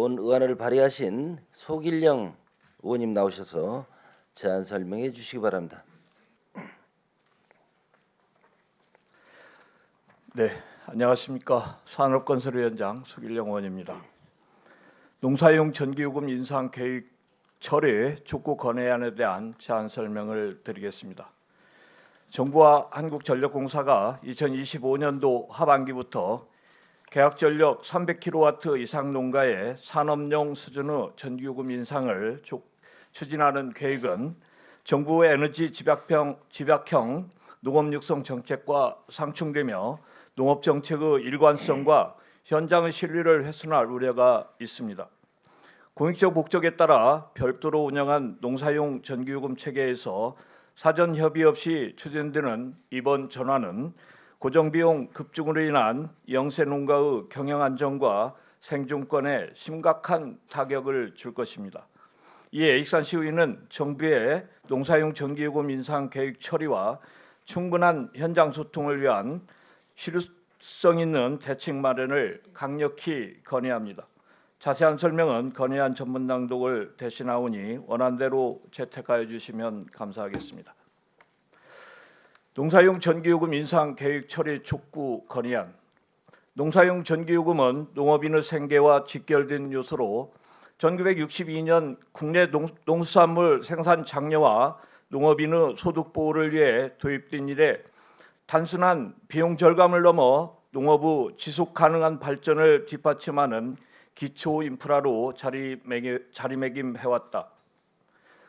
본 의안을 발의하신 소길령 의원님 나오셔서 제안 설명해 주시기 바랍니다. 네, 안녕하십니까. 산업건설위원장 수길영 의원입니다. 농사용 전기요금 인상 계획 철회 촉구 건의안에 대한 제안 설명을 드리겠습니다. 정부와 한국전력공사가 2025년도 하반기부터 계약 전력 300kW 이상 농가의 산업용 수준의 전기요금 인상을 촉- 추진하는 계획은 정부의 에너지 집약형, 집약형 농업 육성 정책과 상충되며 농업 정책의 일관성과 현장의 신뢰를 훼손할 우려가 있습니다. 공익적 목적에 따라 별도로 운영한 농사용 전기요금 체계에서 사전 협의 없이 추진되는 이번 전환은 고정비용 급증으로 인한 영세 농가의 경영 안정과 생존권에 심각한 타격을 줄 것입니다. 이에 익산시의회는 정부의 농사용 전기요금 인상 계획 처리와 충분한 현장 소통을 위한 실효성 있는 대책 마련을 강력히 건의합니다. 자세한 설명은 건의안 전문 낭독을 대신하오니 원안대로 채택하여 주시면 감사하겠습니다. 농사용 전기요금 인상 계획 처리 촉구 건의안 농사용 전기요금은 농업인의 생계와 직결된 요소로 1962년 국내 농, 농수산물 생산 장려와 농업인의 소득 보호를 위해 도입된 이래 단순한 비용 절감을 넘어 농업의 지속 가능한 발전을 뒷받침하는 기초 인프라로 자리매김, 자리매김해왔다.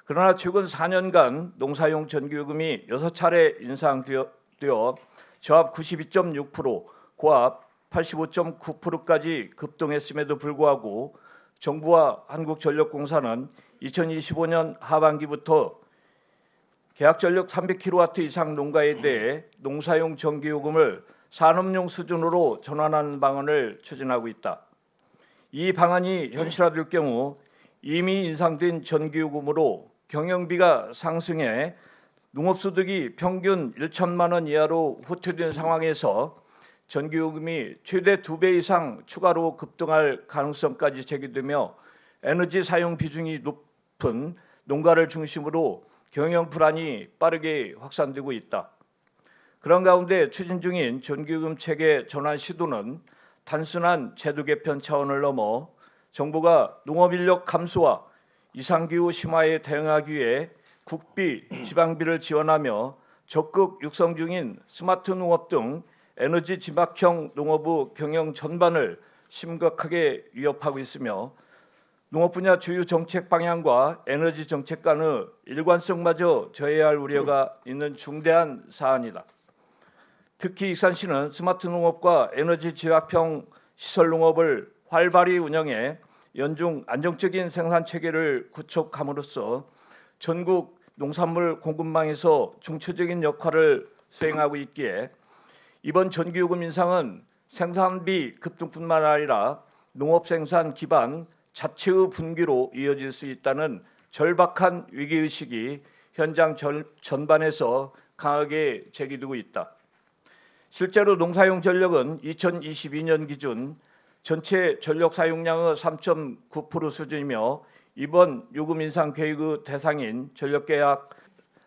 그러나 최근 4년간 농사용 전기요금이 6차례 인상되어 저합 92.6%, 고합 85.9%까지 급등했음에도 불구하고 정부와 한국전력공사는 2025년 하반기부터 계약 전력 300kW 이상 농가에 대해 농사용 전기요금을 산업용 수준으로 전환하는 방안을 추진하고 있다. 이 방안이 현실화될 경우 이미 인상된 전기요금으로 경영비가 상승해 농업소득이 평균 1천만 원 이하로 후퇴된 상황에서 전기요금이 최대 두 배 이상 추가로 급등할 가능성까지 제기되며 에너지 사용 비중이 높은 농가를 중심으로 경영 불안이 빠르게 확산되고 있다. 그런 가운데 추진 중인 전기요금 체계 전환 시도는 단순한 제도 개편 차원을 넘어 정부가 농업 인력 감소와 이상기후 심화에 대응하기 위해 국비, 지방비를 지원하며 적극 육성 중인 스마트 농업 등 에너지 집약형 농업의 경영 전반을 심각하게 위협하고 있으며 농업 분야 주요 정책 방향과 에너지 정책 간의 일관성마저 저해야 할 우려가 있는 중대한 사안이다. 특히 익산시는 스마트 농업과 에너지 집약형 시설 농업을 활발히 운영해 연중 안정적인 생산 체계를 구축함으로써 전국 농산물 공급망에서 중추적인 역할을 수행하고 있기에 이번 전기요금 인상은 생산비 급등뿐만 아니라 농업 생산 기반 자체의 분기로 이어질 수 있다는 절박한 위기 의식이 현장 전, 전반에서 강하게 제기되고 있다. 실제로 농사용 전력은 2022년 기준 전체 전력 사용량의 3.9% 수준이며 이번 요금 인상 계획의 대상인 전력 계약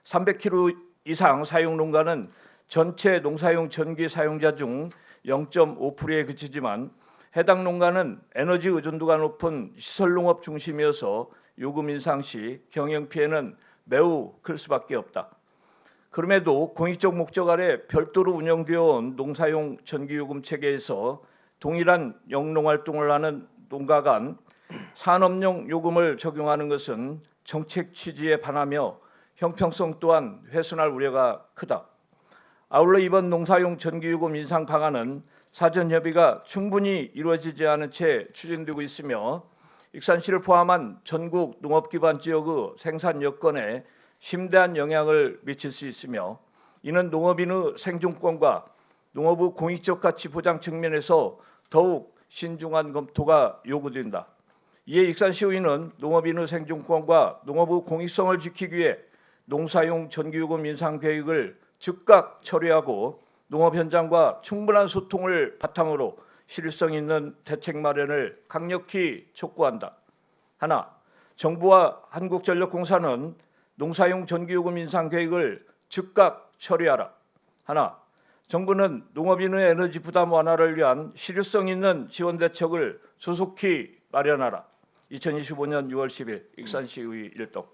300km 이상 사용 농가는 전체 농사용 전기 사용자 중 0.5%에 그치지만 해당 농가는 에너지 의존도가 높은 시설 농업 중심이어서 요금 인상 시 경영 피해는 매우 클 수밖에 없다. 그럼에도 공익적 목적 아래 별도로 운영되어 온 농사용 전기요금 체계에서 동일한 영농 활동을 하는 농가 간 산업용 요금을 적용하는 것은 정책 취지에 반하며 형평성 또한 훼손할 우려가 크다. 아울러 이번 농사용 전기요금 인상 방안은 사전 협의가 충분히 이루어지지 않은 채 추진되고 있으며 익산시를 포함한 전국 농업 기반 지역의 생산 여건에 심대한 영향을 미칠 수 있으며 이는 농업인의 생존권과 농업의 공익적 가치 보장 측면에서 더욱 신중한 검토가 요구된다. 이에 익산시의회는 농업인의 생존권과 농업의 공익성을 지키기 위해 농사용 전기요금 인상 계획을 즉각 처리하고 농업 현장과 충분한 소통을 바탕으로 실효성 있는 대책 마련을 강력히 촉구한다. 하나, 정부와 한국전력공사는 농사용 전기요금 인상 계획을 즉각 처리하라. 하나, 정부는 농업인의 에너지 부담 완화를 위한 실효성 있는 지원 대책을 조속히 마련하라. 2025년 6월 10일 익산시의 일동.